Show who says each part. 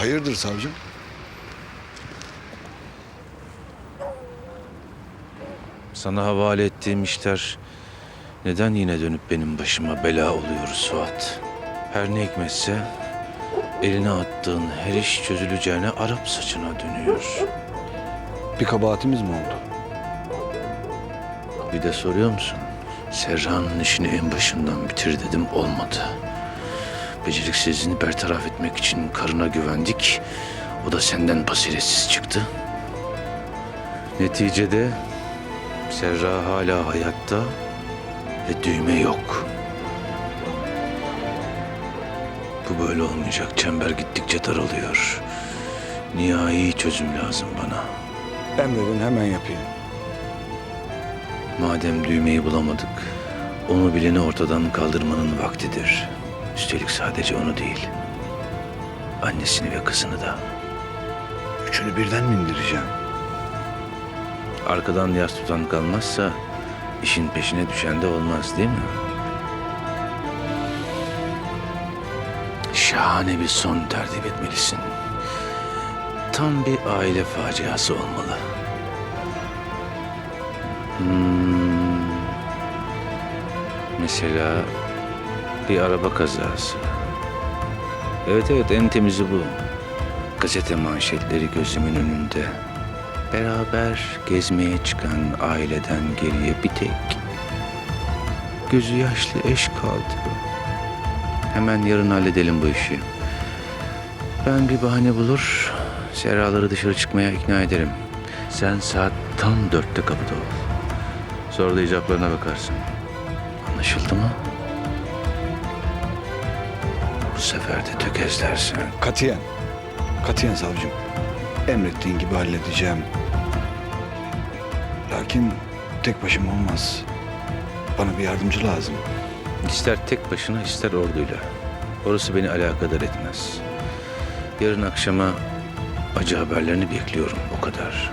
Speaker 1: Hayırdır savcım?
Speaker 2: Sana havale ettiğim işler neden yine dönüp benim başıma bela oluyor Suat? Her ne hikmetse eline attığın her iş çözüleceğine Arap saçına dönüyor.
Speaker 1: Bir kabahatimiz mi oldu?
Speaker 2: Bir de soruyor musun? Serra'nın işini en başından bitir dedim olmadı. Beceriksizliğini bertaraf etmek için karına güvendik. O da senden basiretsiz çıktı. Neticede Serra hala hayatta ve düğme yok. Bu böyle olmayacak. Çember gittikçe daralıyor. Nihai çözüm lazım bana.
Speaker 1: Emredin hemen yapayım.
Speaker 2: Madem düğmeyi bulamadık, onu bileni ortadan kaldırmanın vaktidir. Üstelik sadece onu değil, annesini ve kızını da.
Speaker 1: Üçünü birden mi indireceğim?
Speaker 2: Arkadan yas tutan kalmazsa işin peşine düşen de olmaz değil mi? Şahane bir son tertip etmelisin. Tam bir aile faciası olmalı. Hmm. Mesela bir araba kazası. Evet evet en temizi bu. Gazete manşetleri gözümün önünde. Beraber gezmeye çıkan aileden geriye bir tek gözü yaşlı eş kaldı. Hemen yarın halledelim bu işi. Ben bir bahane bulur, Serraları dışarı çıkmaya ikna ederim. Sen saat tam dörtte kapıda ol. Sonra da icaplarına bakarsın. Anlaşıldı mı? Bu sefer de tökezlersin.
Speaker 1: Katiyen. Katiyen savcım. Emrettiğin gibi halledeceğim. Lakin tek başıma olmaz. Bana bir yardımcı lazım.
Speaker 2: İster tek başına ister orduyla. Orası beni alakadar etmez. Yarın akşama acı haberlerini bekliyorum o kadar.